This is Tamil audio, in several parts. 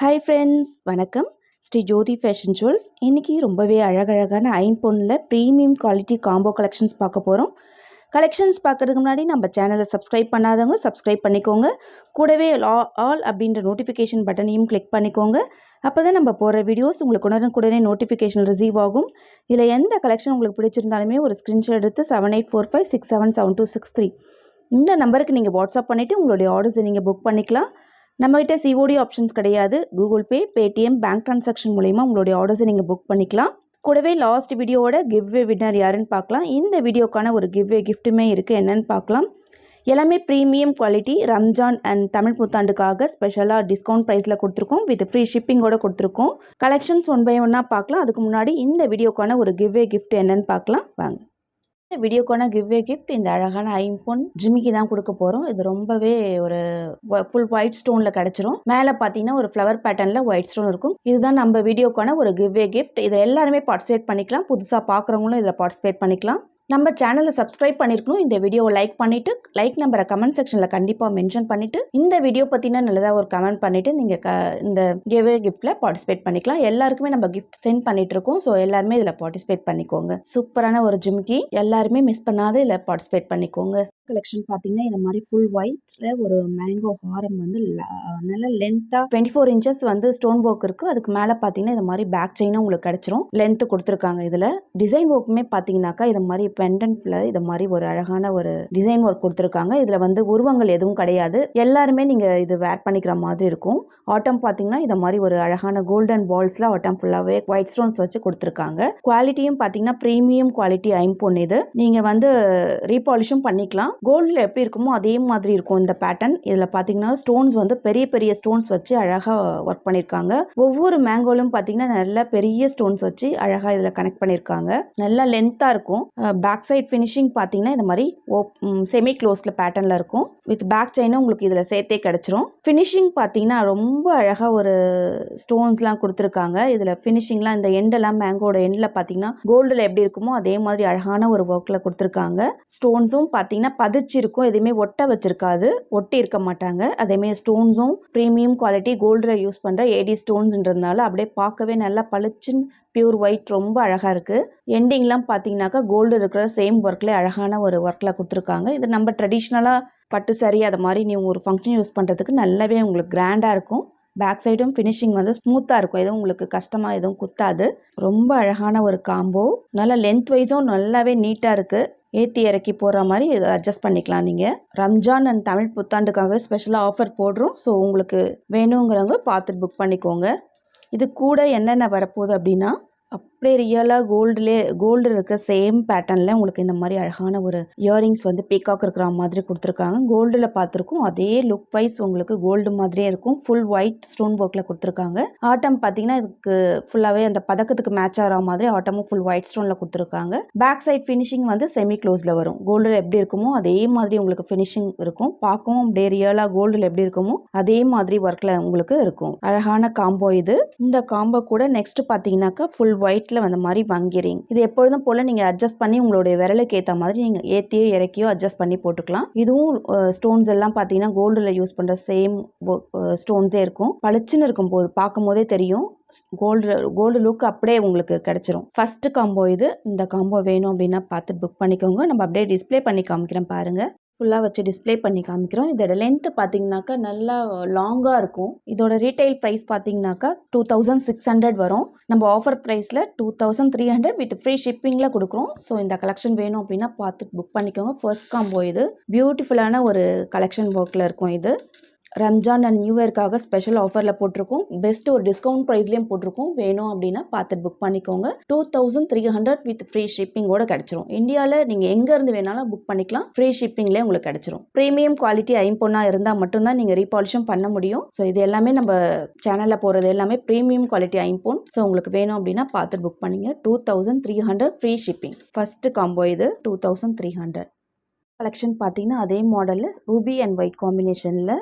ஹாய் ஃப்ரெண்ட்ஸ் வணக்கம். ஸ்ரீ ஜோதி ஃபேஷன் ஜுவல்ஸ் இன்றைக்கி ரொம்பவே அழகழகான ஐம்பொன்னில் ப்ரீமியம் குவாலிட்டி காம்போ கலெக்ஷன்ஸ் பார்க்க போகிறோம் கலெக்ஷன்ஸ் பார்க்குறதுக்கு முன்னாடி நம்ம சேனலை சப்ஸ்கிரைப் பண்ணாதவங்க சப்ஸ்கிரைப் பண்ணிக்கோங்க. கூடவே ஆல் அப்படின்ற நோட்டிஃபிகேஷன் பட்டனையும் கிளிக் பண்ணிக்கோங்க. அப்போ தான் நம்ம போகிற வீடியோஸ் உங்களுக்கு உடனுக்குடனே நோட்டிஃபிகேஷன் ரிசீவ் ஆகும். இதில் எந்த கலெக்ஷன் உங்களுக்கு பிடிச்சிருந்தாலுமே ஒரு ஸ்க்ரீன்ஷாட் எடுத்து seven eight four five six seven seven two six three இந்த நம்பருக்கு நீங்கள் வாட்ஸ்அப் பண்ணிவிட்டு உங்களுடைய ஆர்டர்ஸை நீங்கள் புக் பண்ணிக்கலாம். நம்மகிட்ட சிஓடி ஆப்ஷன்ஸ் கிடையாது. Google Pay Paytm bank transaction மூலயமா உங்களுடைய ஆர்டர்ஸை நீங்கள் புக் பண்ணிக்கலாம். கூடவே லாஸ்ட் வீடியோவோட கிவ்வே வின்னர் யாருன்னு பார்க்கலாம். இந்த வீடியோக்கான ஒரு கிவ்வே கிஃப்ட்டுமே இருக்குது என்னென்னு பார்க்கலாம். எல்லாமே premium quality Ramzan and Tamil புத்தாண்டுக்காக ஸ்பெஷலாக டிஸ்கவுண்ட் ப்ரைஸில் கொடுத்துருக்கோம். வித் ஃப்ரீ ஷிப்பிங்கோட கொடுத்துருக்கோம். கலெக்ஷன்ஸ் ஒன் பை ஒன்னாக பார்க்கலாம். அதுக்கு முன்னாடி இந்த வீடியோக்கான ஒரு கிவ்வே கிஃப்ட் என்னென்னு பார்க்கலாம். வாங்க. இந்த வீடியோக்கான கிவ்வே கிஃப்ட் இந்த அழகான ஐம்பொன் ஜிமிக்கு தான் கொடுக்க போகிறோம் இது ரொம்பவே ஒரு ஃபுல் ஒயிட் ஸ்டோனில் கிடச்சிரும். மேலே பார்த்தீங்கன்னா ஒரு ஃப்ளவர் பேட்டர்னில் ஒயிட் ஸ்டோன் இருக்கும். இதுதான் நம்ம வீடியோக்கான ஒரு கிவ்வே கிஃப்ட் இதை எல்லாருமே பார்ட்டிசிபேட் பண்ணிக்கலாம். புதுசாக பார்க்குறவங்களும் இதில் பார்ட்டிசிபேட் பண்ணிக்கலாம். நம்ம சேனலை சப்ஸ்கிரைப் பண்ணியிருக்கணும் இந்த வீடியோவை லைக் பண்ணிவிட்டு லைக் நம்பரை கமெண்ட் செக்ஷனில் கண்டிப்பாக மென்ஷன் பண்ணிவிட்டு இந்த வீடியோ பற்றின நல்லதாக ஒரு கமெண்ட் பண்ணிவிட்டு நீங்கள் க இந்த கேவே கிஃப்ட்டில் பார்ட்டிசிபேட் பண்ணிக்கலாம். எல்லாருக்குமே நம்ம கிஃப்ட் சென்ட் பண்ணிகிட்ருக்கோம் இருக்கோம். ஸோ எல்லாருமே இதில் பார்ட்டிசிபேட் பண்ணிக்கோங்க. சூப்பரான ஒரு ஜிம்கி எல்லாருமே மிஸ் பண்ணாத இதில் பார்ட்டிசிபேட் பண்ணிக்கோங்க. கலெக்ஷன் பார்த்தீங்கன்னா இந்த மாதிரி ஃபுல் ஒயிட்ல ஒரு மேங்கோ ஹாரம் வந்து நல்ல லென்த்தாக டுவெண்ட்டி ஃபோர் இன்ச்சஸ் வந்து ஸ்டோன் ஒர்க் இருக்குது அதுக்கு மேலே பார்த்தீங்கன்னா இந்த மாதிரி பேக் செயினும் உங்களுக்கு கிடச்சிரும். லென்த்து கொடுத்துருக்காங்க இதில். டிசைன் ஒர்க்குமே பார்த்தீங்கன்னாக்கா இது மாதிரி பெண்டன்ட்ல இது மாதிரி ஒரு அழகான ஒரு டிசைன் ஒர்க் கொடுத்துருக்காங்க. இதில் வந்து உருவங்கள் எதுவும் கிடையாது. எல்லாருமே நீங்கள் இது வேர் பண்ணிக்கிற மாதிரி இருக்கும். ஆட்டம் பார்த்தீங்கன்னா இந்த மாதிரி ஒரு அழகான கோல்டன் பால்ஸில் ஆட்டம் ஃபுல்லாகவே ஒயிட் ஸ்டோன்ஸ் வச்சு கொடுத்துருக்காங்க. குவாலிட்டியும் பார்த்தீங்கன்னா ப்ரீமியம் குவாலிட்டி ஐம்பொன் இது. நீங்கள் வந்து ரீபாலிஷும் பண்ணிக்கலாம். கோல்டில் எப்படி இருக்குமோ அதே மாதிரி இருக்கும் இந்த பேட்டர்ன் இதில் பார்த்தீங்கன்னா ஸ்டோன்ஸ் வந்து பெரிய பெரிய ஸ்டோன்ஸ் வச்சு அழகாக ஒர்க் பண்ணியிருக்காங்க ஒவ்வொரு மேங்கோலும் பார்த்தீங்கன்னா நல்ல பெரிய ஸ்டோன்ஸ் வச்சு அழகாக இதில் கனெக்ட் பண்ணியிருக்காங்க நல்லா லென்த்தாக இருக்கும். பேக் சைட் ஃபினிஷிங் பார்த்தீங்கன்னா இந்த மாதிரி செமி க்ளோஸில் பேட்டர்னில் இருக்கும். வித் பேக் செயினும் உங்களுக்கு இதில் சேர்த்தே கிடச்சிரும். ஃபினிஷிங் பார்த்தீங்கன்னா ரொம்ப அழகாக ஒரு ஸ்டோன்ஸ்லாம் கொடுத்துருக்காங்க. இதில் ஃபினிஷிங்லாம் இந்த எண்டெல்லாம் மேங்கோட எண்டில் பார்த்தீங்கன்னா கோல்டில் எப்படி இருக்குமோ அதே மாதிரி அழகான ஒரு ஒர்க்கில் கொடுத்துருக்காங்க. ஸ்டோன்ஸும் பார்த்தீங்கன்னா பதிச்சிருக்கும் எதுவுமே ஒட்ட வச்சிருக்காது ஒட்டி இருக்க மாட்டாங்க. அதேமாரி ஸ்டோன்ஸும் ப்ரீமியம் குவாலிட்டி கோல்டில் யூஸ் பண்ணுற ஏடி ஸ்டோன்ஸ்ன்றதுனால அப்படியே பார்க்கவே நல்லா பளிச்சுன்னு பியூர் ஒயிட் ரொம்ப அழகாக இருக்குது எண்டிங்லாம் பார்த்தீங்கன்னாக்கா கோல்டு இருக்கிற சேம் ஒர்க்லேயே அழகான ஒரு ஒர்க்கில் கொடுத்துருக்காங்க. இது நம்ம ட்ரெடிஷ்னலாக பட்டு சரி அதை மாதிரி நீங்கள் ஒரு ஃபங்க்ஷன் யூஸ் பண்ணுறதுக்கு நல்லாவே உங்களுக்கு கிராண்டாக இருக்கும். பேக் சைடும் ஃபினிஷிங் வந்து ஸ்மூத்தாக இருக்கும். எதுவும் உங்களுக்கு கஷ்டமாக எதுவும் குத்தாது. ரொம்ப அழகான ஒரு காம்போ நல்லா லென்த் வைஸும் நல்லாவே நீட்டாக இருக்குது ஏற்றி இறக்கி போடுற மாதிரி இதை அட்ஜஸ்ட் பண்ணிக்கலாம் நீங்கள் ரம்ஜான் அண்ட் தமிழ் புத்தாண்டுக்காக ஸ்பெஷலாக ஆஃபர் போடுறோம். ஸோ உங்களுக்கு வேணுங்கிறவங்க பார்த்துட்டு புக் பண்ணிக்கோங்க. இது கூட என்னென்ன வரப்போகுது அப்படின்னா அப்படியே ரியலாக கோல்டுலே கோல்டு இருக்கிற சேம் பேட்டர்னில் உங்களுக்கு இந்த மாதிரி அழகான ஒரு இயரிங்ஸ் வந்து பீக்காக் இருக்கிற மாதிரி கொடுத்துருக்காங்க. கோல்டில் பார்த்துருக்கோம். அதே லுக் வைஸ் உங்களுக்கு கோல்டு மாதிரியே இருக்கும். ஃபுல் ஒயிட் ஸ்டோன் ஒர்க்கில் கொடுத்துருக்காங்க. ஆட்டம் பார்த்தீங்கன்னா இதுக்கு ஃபுல்லாகவே அந்த பதக்கத்துக்கு மேட்ச் ஆகிற மாதிரி ஆட்டமும் ஃபுல் ஒயிட் ஸ்டோனில் கொடுத்துருக்காங்க. பேக் சைட் ஃபினிஷிங் வந்து செமி க்ளோஸில் வரும். கோல்டில் எப்படி இருக்குமோ அதே மாதிரி உங்களுக்கு ஃபினிஷிங் இருக்கும். பார்க்கவும் அப்படியே ரியலாக கோல்டில் எப்படி இருக்குமோ அதே மாதிரி ஒர்க்கில் உங்களுக்கு இருக்கும். அழகான காம்போ இது. இந்த காம்போ கூட நெக்ஸ்ட் பார்த்தீங்கன்னாக்கா ஃபுல் ஒயிட்டில் வந்த மாதிரி வாங்கிறீங்க. இது எப்பொழுதும் போல் நீங்கள் அட்ஜஸ்ட் பண்ணி உங்களுடைய விரலுக்கு ஏற்ற மாதிரி நீங்கள் ஏற்றியோ இறக்கியோ அட்ஜஸ்ட் பண்ணி போட்டுக்கலாம். இதுவும் ஸ்டோன்ஸ் எல்லாம் பார்த்தீங்கன்னா கோல்டில் யூஸ் பண்ணுற சேம் ஸ்டோன்ஸே இருக்கும். பளிச்சுன்னு இருக்கும் போது பார்க்கும் போதே தெரியும் கோல்டு கோல்டு லுக் அப்படியே உங்களுக்கு கிடச்சிரும். ஃபஸ்ட்டு காம்போ இது. இந்த காம்போ வேணும் அப்படின்னா பார்த்து புக் பண்ணிக்கோங்க. நம்ம அப்படியே டிஸ்பிளே பண்ணி காமிக்கிறேன் பாருங்கள் ஃபுல்லாக வச்சு டிஸ்பிளே பண்ணி காமிக்கிறோம். இதோட லென்த்து பார்த்தீங்கன்னாக்கா நல்லா லாங்காக இருக்கும். இதோட ரீட்டைல் ப்ரைஸ் பார்த்தீங்கன்னாக்கா டூ தௌசண்ட் சிக்ஸ் ஹண்ட்ரட் வரும். நம்ம ஆஃபர் ப்ரைஸில் two thousand three hundred with free ஷிப்பிங்கில் கொடுக்குறோம். ஸோ இந்த கலெக்ஷன் வேணும் அப்படின்னா பார்த்து புக் பண்ணிக்கோங்க. ஃபர்ஸ்ட் காம்போ இது. பியூட்டிஃபுல்லான ஒரு கலெக்ஷன் ஒர்க்கில் இருக்கும் இது. ரம்ஜான் அண்ட் நியூ இயர்க்காக ஸ்பெஷல் ஆஃபரில் போட்டிருக்கோம். பெஸ்ட் ஒரு டிஸ்கவுண்ட் ப்ரைஸ்லேயும் போட்டிருக்கோம். வேணும் அப்படின்னா பார்த்துட்டு புக் பண்ணிக்கோங்க. Two thousand three hundred with free ஷிப்பிங்கோட கிடச்சிரும். இந்தியாவில் நீங்கள் எங்கேருந்து வேணாலும் புக் பண்ணிக்கலாம். ஃப்ரீ ஷிப்பிங்லேயே உங்களுக்கு கிடச்சிரும். ப்ரீமியம் குவாலிட்டி ஐம்பொன்னாக இருந்தால் மட்டும்தான் நீங்கள் ரீபாலிஷும் பண்ண முடியும். ஸோ இது எல்லாமே நம்ம சேனலில் போகிறது எல்லாமே ப்ரீமியம் குவாலிட்டி ஐம்பொன் ஸோ உங்களுக்கு வேணும் அப்படின்னா பார்த்துட்டு புக் பண்ணிங்க. Two thousand three hundred free shipping first combo இது two thousand three hundred collection பார்த்தீங்கன்னா அதே மாடலில் ரூபி அண்ட் ஒயிட் காம்பினேஷனில்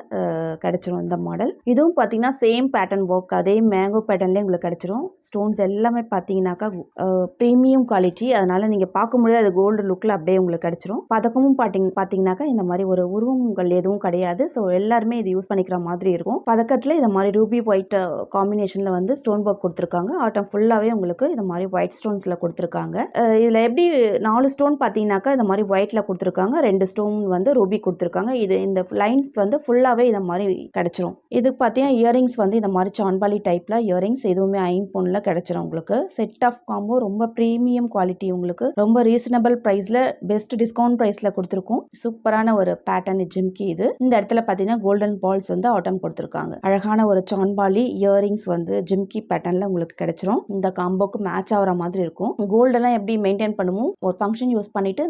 கிடச்சிரும் இந்த மாடல் இதுவும் பார்த்தீங்கன்னா சேம் பேட்டர்ன் ஒர்க் அதே மேங்கோ பேட்டர்ன்லேயே உங்களுக்கு கிடச்சிரும். ஸ்டோன்ஸ் எல்லாமே பார்த்தீங்கன்னாக்கா ப்ரீமியம் குவாலிட்டி அதனால் நீங்கள் பார்க்க முடியாது அது கோல்டு லுக்கில் அப்படியே உங்களுக்கு கிடச்சிரும். பதக்கமும் பார்த்திங் பார்த்தீங்கன்னாக்கா இந்த மாதிரி ஒரு உருவங்கள் எதுவும் கிடையாது. ஸோ எல்லாருமே இது யூஸ் பண்ணிக்கிற மாதிரி இருக்கும். பதக்கத்தில் இந்த மாதிரி ரூபி ஒயிட் காம்பினேஷனில் வந்து ஸ்டோன் ஒர்க் கொடுத்துருக்காங்க. ஆட்டம் ஃபுல்லாகவே உங்களுக்கு இந்த மாதிரி ஒயிட் ஸ்டோன்ஸில் கொடுத்துருக்காங்க. இதில் எப்படி நாலு ஸ்டோன் பார்த்தீங்கன்னாக்கா இந்த மாதிரி ஒயிட்டில் கொடுத்துருக்காங்க. ரெண்டு ஸ்டோன் வந்து ரூபி கொடுத்துருக்காங்க. இது இந்த லைன்ஸ் வந்து ஃபுல்லாகவே இதை மாதிரி கிடச்சிரும். இதுக்கு பார்த்தீங்கன்னா இயரிங்ஸ் வந்து இந்த மாதிரி சான்பாலி டைப்பில் இயரிங்ஸ் எதுவுமே ஐம்பொன்னில் கிடச்சிரும் உங்களுக்கு. செட் ஆஃப் காம்போ ரொம்ப ப்ரீமியம் குவாலிட்டி உங்களுக்கு. ரொம்ப ரீசனபிள் ப்ரைஸில் பெஸ்ட் டிஸ்கவுண்ட் ப்ரைஸில் கொடுத்துருக்கோம். சூப்பரான ஒரு பேட்டர்ன் ஜிம்கி இது. இந்த இடத்துல பார்த்தீங்கன்னா கோல்டன் பால்ஸ் வந்து ஆட்டம் கொடுத்துருக்காங்க. அழகான ஒரு சான்பாலி இயரிங்ஸ் வந்து ஜிம்கி பேட்டர்னில் உங்களுக்கு கிடைச்சிரும். இந்த காம்போக்கு மேட்ச் ஆகிற மாதிரி இருக்கும். கோல்டெல்லாம் எப்படி மெயின்டைன் பண்ணுமோ? ஒரு ஃபங்க்ஷன் யூஸ் பண்ணிட்டு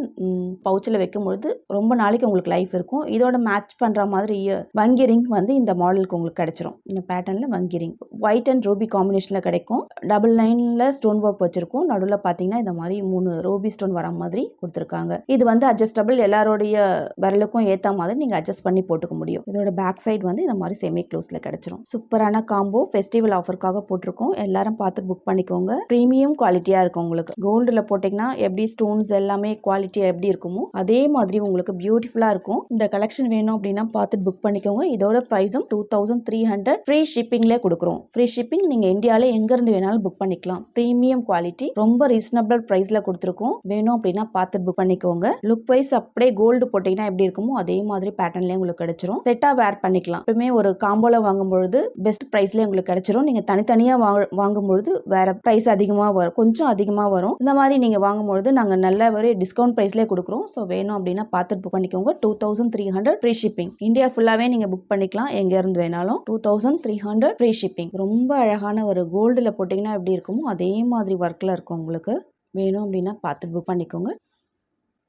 பவுச்சில் வந்து ரொம்ப நாளைக்கு உங்களுக்கு லைஃப் இருக்கும். இதோட மேட்ச் பண்ணுற மாதிரி வங்கி ரிங் வந்து இந்த மாடலுக்கு உங்களுக்கு கிடைச்சிரும். இந்த பேட்டர்னில் வங்கி ரிங் ஒயிட் அண்ட் ரூபி காம்பினேஷனில் கிடைக்கும். டபுள் லைனில் ஸ்டோன் ஒர்க் வச்சிருக்கும். நடுவில் பார்த்தீங்கன்னா இந்த மாதிரி மூணு ரூபி ஸ்டோன் வர மாதிரி கொடுத்துருக்காங்க. இது வந்து அட்ஜஸ்டபிள் எல்லாருடைய விரலுக்கும் ஏற்ற மாதிரி நீங்கள் அட்ஜஸ்ட் பண்ணி போட்டுக்க முடியும். இதோட பேக் சைடு வந்து இந்த மாதிரி செமி க்ளோஸில் கிடைச்சிரும். சூப்பரான காம்போ ஃபெஸ்டிவல் ஆஃபருக்காக போட்டிருக்கோம். எல்லாரும் பார்த்து புக் பண்ணிக்கோங்க. ப்ரீமியம் குவாலிட்டியாக இருக்கும் உங்களுக்கு. கோல்டில் போட்டிங்கன்னா எப்படி ஸ்டோன்ஸ் எல்லாமே குவாலிட்டியாக எப்படி இருக்குமோ அதே மாதிரி உங்களுக்கு பியூட்டிஃபுல்லாக இருக்கும். இந்த கலெக்ஷன் வேணும் அப்படின்னா பார்த்து புக் பண்ணிக்கோங்க. இதோட ப்ரைஸும் two thousand three hundred free ஷிப்பிங்லேயே கொடுக்குறோம். ஃப்ரீ ஷிப்பிங் நீங்கள் இந்தியாவில் எங்கேருந்து வேணாலும் புக் பண்ணிக்கலாம். ப்ரீமியம் குவாலிட்டி ரொம்ப ரீசனபிள் ப்ரைஸில் கொடுத்துருக்கோம். வேணும் அப்படின்னா பார்த்து புக் பண்ணிக்கோங்க. லுக் வைஸ் அப்படியே கோல்டு போட்டிங்கன்னா எப்படி இருக்குமோ அதே மாதிரி பேட்டர்ன்லேயே உங்களுக்கு கிடைச்சிரும். செட்டாக வேர் பண்ணிக்கலாம். எப்பவுமே ஒரு காம்போல வாங்கும்பொழுது பெஸ்ட் ப்ரைஸ்லேயே உங்களுக்கு கிடைச்சிரும். நீங்கள் தனித்தனியாக வா வாங்கும்பொழுது வேற ப்ரைஸ் அதிகமாக வரும் கொஞ்சம் அதிகமாக வரும். இந்த மாதிரி நீங்கள் வாங்கும்பொழுது நாங்கள் நல்ல ஒரு டிஸ்கவுண்ட் ப்ரைஸ்லேயே கொடுக்குறோம். ஸோ வேணும் அப்படின்னா பார்த்துட்டு புக் பண்ணிக்கோங்க. Two thousand three hundred free shipping India ஃபுல்லாகவே நீங்கள் புக் பண்ணிக்கலாம். எங்கேருந்து வேணாலும் two thousand three hundred free shipping ரொம்ப அழகான ஒரு கோல்டில் போட்டிங்கன்னா எப்படி இருக்குமோ அதே மாதிரி ஒர்க்கில் இருக்கும் உங்களுக்கு. வேணும் அப்படின்னா பார்த்து புக் பண்ணிக்கோங்க.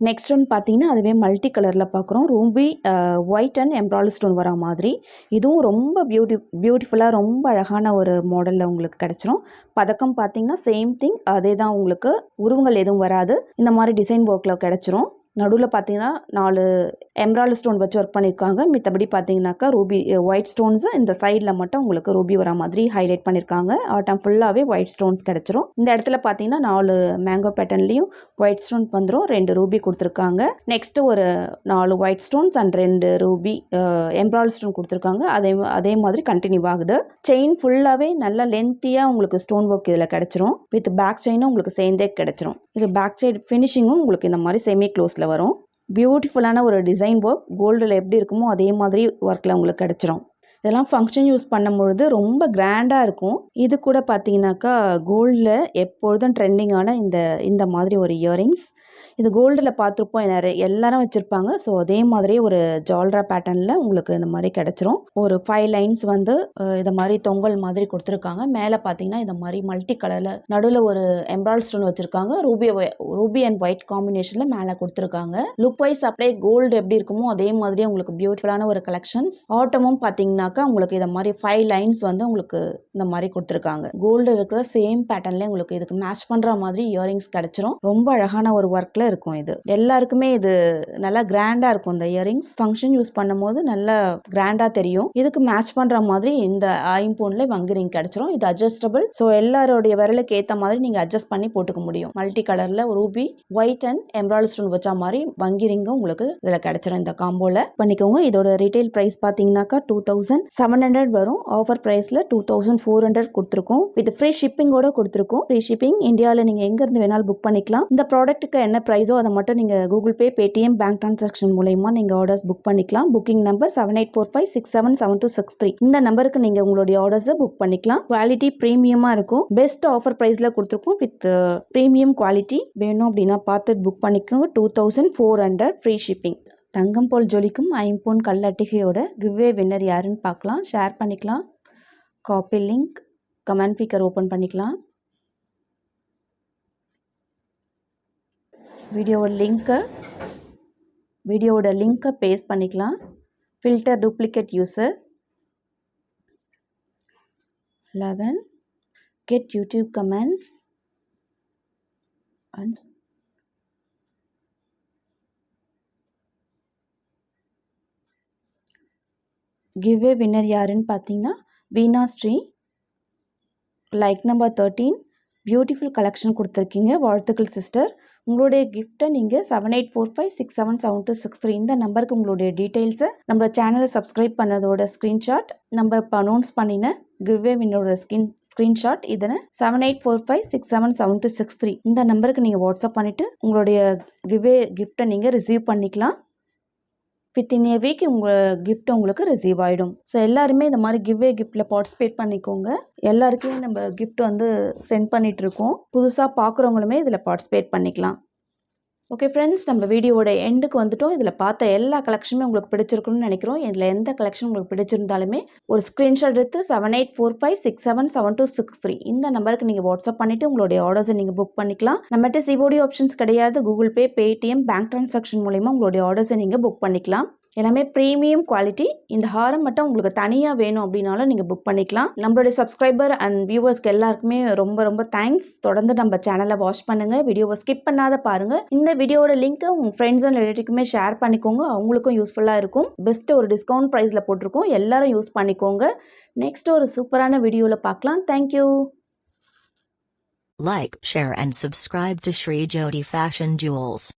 நெக்ஸ்ட் ஒன் பார்த்தீங்கன்னா அதுவே மல்டி கலரில் பார்க்குறோம் ruby white and embroidery stone வர மாதிரி. இதுவும் ரொம்ப பியூட்டி பியூட்டிஃபுல்லாக ரொம்ப அழகான ஒரு மாடலில் உங்களுக்கு கிடச்சிரும். பதக்கம் பார்த்தீங்கன்னா சேம் திங் அதே தான் உங்களுக்கு உருவங்கள் எதுவும் வராது. இந்த மாதிரி டிசைன் ஒர்க்கில் கிடச்சிரும். நடுவில் பார்த்தீங்கன்னா நாலு எம்ராய்டு ஸ்டோன் வச்சு ஒர்க் பண்ணியிருக்காங்க மித்தபடி பார்த்தீங்கன்னாக்கா ரூபி ஒயிட் ஸ்டோன்ஸு இந்த சைடில் மட்டும் உங்களுக்கு ரூபி வர மாதிரி ஹைலைட் பண்ணியிருக்காங்க ஆட்டம் ஃபுல்லாகவே ஒயிட் ஸ்டோன்ஸ் கிடச்சிரும். இந்த இடத்துல பார்த்தீங்கன்னா நாலு மேங்கோ பேட்டர்ன்லேயும் ஒயிட் ஸ்டோன் வந்துடும் ரெண்டு ரூபி கொடுத்துருக்காங்க. நெக்ஸ்ட்டு ஒரு நாலு ஒயிட் ஸ்டோன்ஸ் அண்ட் ரெண்டு ரூபி எம்ராய்டு ஸ்டோன் கொடுத்துருக்காங்க. அதே அதே மாதிரி கண்டினியூ ஆகுது. செயின் ஃபுல்லாகவே நல்லா லென்த்தியாக உங்களுக்கு ஸ்டோன் ஒர்க் இதில் கிடச்சிரும். வித் பேக் செயினும் உங்களுக்கு சேர்ந்தே கிடச்சிரும். இது பேக் சைடு ஃபினிஷிங்கும் உங்களுக்கு இந்த மாதிரி செமி க்ளோஸில் வரும். பியூட்டிஃபுல்லான ஒரு டிசைன் ஒர்க் கோல்டில் எப்படி இருக்குமோ அதே மாதிரி ஒர்க்கில் உங்களுக்கு கிடச்சிரும். இதெல்லாம் ஃபங்க்ஷன் யூஸ் பண்ணும்பொழுது ரொம்ப கிராண்டாக இருக்கும். இது கூட பார்த்தீங்கன்னாக்கா கோல்டில் எப்பொழுதும் ட்ரெண்டிங்கான இந்த இந்த மாதிரி ஒரு இயரிங்ஸ் இது கோல்டில் பார்த்துருப்போம் நிறைய எல்லாரும் வச்சுருப்பாங்க. ஸோ அதே மாதிரியே ஒரு ஜால்ரா பேட்டர்னில் உங்களுக்கு இந்த மாதிரி கிடச்சிரும். ஒரு ஃபைவ் லைன்ஸ் வந்து இந்த மாதிரி தொங்கல் மாதிரி கொடுத்துருக்காங்க. மேலே பார்த்தீங்கன்னா இந்த மாதிரி மல்டி கலரில் நடுவில் ஒரு எம்ப்ராய்டரி ஸ்டோன் வச்சுருக்காங்க. ரூபி ரூபி அண்ட் ஒயிட் காம்பினேஷனில் மேலே கொடுத்துருக்காங்க. லுக் வைஸ் அப்படியே கோல்டு எப்படி இருக்குமோ அதே மாதிரி உங்களுக்கு பியூட்டிஃபுல்லான ஒரு கலெக்ஷன்ஸ் ஆட்டமும் பார்த்தீங்கன்னாக்கா உங்களுக்கு இதை மாதிரி ஃபைவ் லைன்ஸ் வந்து உங்களுக்கு இந்த மாதிரி கொடுத்துருக்காங்க. கோல்டு இருக்கிற சேம் பேட்டர்ன்லேயே உங்களுக்கு இதுக்கு மேட்ச் பண்ணுற மாதிரி இயரிங்ஸ் கிடச்சிரும். ரொம்ப அழகான ஒரு ஒர்க் ஒர்க்கில் இருக்கும் இது. எல்லாருக்குமே இது நல்லா கிராண்டாக இருக்கும் இந்த இயரிங்ஸ் ஃபங்க்ஷன் யூஸ் பண்ணும்போது நல்லா கிராண்டாக தெரியும். இதுக்கு மேட்ச் பண்ணுற மாதிரி இந்த ஐம்போனில் வங்கி ரிங் கிடச்சிரும். இது அட்ஜஸ்டபிள் ஸோ எல்லாருடைய விரலுக்கு ஏற்ற மாதிரி நீங்கள் அட்ஜஸ்ட் பண்ணி போட்டுக்க முடியும். மல்டி கலரில் ruby white and embroidery stone வச்ச மாதிரி வங்கி ரிங்கும் உங்களுக்கு இதில் கிடச்சிரும் இந்த காம்போவில் பண்ணிக்கோங்க. இதோட ரீட்டைல் ப்ரைஸ் பார்த்தீங்கன்னாக்கா டூ தௌசண்ட் செவன் ஹண்ட்ரட் வரும். ஆஃபர் ப்ரைஸில் டூ தௌசண்ட் ஃபோர் ஹண்ட்ரட் கொடுத்துருக்கோம். வித் ஃப்ரீ ஷிப்பிங்கோட கொடுத்துருக்கோம். ஃப்ரீ ஷிப்பிங் இந்தியாவில் நீங்கள் எங்கேருந்து வேணாலும் புக் பண்ணிக்கலாம். இந்த ப்ராடக்ட்டுக்கு என்ன என்ன ப்ரைஸோ அதை மட்டும் நீங்கள் Google Pay Paytm bank transaction மூலயமா நீங்கள் ஆர்டர்ஸ் புக் பண்ணிக்கலாம். Booking number seven eight four five six seven seven two six three இந்த நம்பருக்கு நீங்கள் உங்களுடைய ஆர்டர்ஸை புக் பண்ணிக்கலாம். குவாலிட்டி ப்ரீமியமாக இருக்கும். பெஸ்ட் ஆஃபர் ப்ரைஸில் கொடுத்துருக்கோம் வித் ப்ரீமியம் குவாலிட்டி வேணும் அப்படின்னா பார்த்து புக் பண்ணிக்கோங்க. Two thousand four hundred free shipping தங்கம் போல் ஜொலிக்கும் ஐம்பொன் கல்லட்டிகையோட கிவ்வே வின்னர் யாருன்னு பார்க்கலாம். ஷேர் பண்ணிக்கலாம். Copy link comment picker open பண்ணிக்கலாம். வீடியோவோட லிங்க்கை வீடியோவோட லிங்க்கை பேஸ்ட் பண்ணிக்கலாம். Filter duplicate user eleven get YouTube comments and giveaway winner யாருன்னு பார்த்தீங்கன்னா Beena Sri like number thirteen beautiful collection கொடுத்துருக்கீங்க. வாழ்த்துக்கள் சிஸ்டர் உங்களுடைய கிஃப்ட்டை நீங்கள் seven eight four five six seven seven two six three இந்த நம்பருக்கு உங்களுடைய டீட்டெயில்ஸை நம்ம சேனலை சப்ஸ்கிரைப் பண்ணதோட ஸ்க்ரீன்ஷாட் நம்ம இப்போ அனௌன்ஸ் பண்ணின கிவ்வே வின்னோட ஸ்கின் ஸ்க்ரீன்ஷாட் இதனை seven eight four five six seven seven two six three இந்த நம்பருக்கு நீங்கள் வாட்ஸ்அப் பண்ணிவிட்டு உங்களுடைய கிவ்வே கிஃப்ட்டை நீங்கள் ரிசீவ் பண்ணிக்கலாம். வித்தின் ஏ வீக் உங்கள் கிஃப்ட் உங்களுக்கு ரிசீவ் ஆகிடும் ஸோ எல்லாருமே இந்த மாதிரி கிவ்வே கிஃப்ட்டில் பார்ட்டிசிபேட் பண்ணிக்கோங்க. எல்லாருக்குமே நம்ம கிஃப்ட் வந்து சென்ட் பண்ணிகிட்ருக்கோம் புதுசாக பார்க்குறவங்களுமே இதில் பார்ட்டிசிபேட் பண்ணிக்கலாம். ஓகே ஃப்ரெண்ட்ஸ் நம்ம வீடியோவோட எண்டுக்கு வந்துட்டோம். இதில் பார்த்த எல்லா கலெக்ஷனுமே உங்களுக்கு பிடிச்சிருக்குன்னு நினைக்கிறோம். இதில் எந்த கலெக்ஷன் உங்களுக்கு பிடிச்சிருந்தாலுமே ஒரு ஸ்க்ரீன்ஷாட் எடுத்து seven eight four five six seven seven two six three இந்த நம்பருக்கு நீங்கள் வாட்ஸ்அப் பண்ணிவிட்டு உங்களுடைய ஆர்டர்ஸை நீங்கள் புக் பண்ணிக்கலாம். நம்மகிட்ட சிஓடி ஆப்ஷன்ஸ் கிடையாது. Google Pay Paytm bank transaction மூலிமா உங்களுடைய ஆர்டர்ஸை நீங்கள் புக் பண்ணிக்கலாம். எல்லாமே ப்ரீமியம் குவாலிட்டி இந்த ஹாரம் மட்டும் உங்களுக்கு தனியாக வேணும் அப்படின்னாலும் நீங்கள் புக் பண்ணிக்கலாம். நம்மளுடைய சப்ஸ்கிரைபர் அண்ட் வியூவர்ஸ்க்கு எல்லாருக்குமே ரொம்ப ரொம்ப தேங்க்ஸ் தொடர்ந்து நம்ம சேனலை வாட்ச் பண்ணுங்கள் வீடியோவை ஸ்கிப் பண்ணாத பாருங்கள் இந்த வீடியோட லிங்க்கை உங்கள் ஃப்ரெண்ட்ஸ் அண்ட் ரிலேட்டிவ்க்குமே ஷேர் பண்ணிக்கோங்க. அவங்களுக்கும் யூஸ்ஃபுல்லாக இருக்கும். பெஸ்ட் ஒரு டிஸ்கவுண்ட் ப்ரைஸில் போட்டிருக்கோம். எல்லாரும் யூஸ் பண்ணிக்கோங்க. நெக்ஸ்ட் ஒரு சூப்பரான வீடியோவில் பார்க்கலாம். Thank you Like, share and subscribe to Shri Jyoti Fashion Jewels.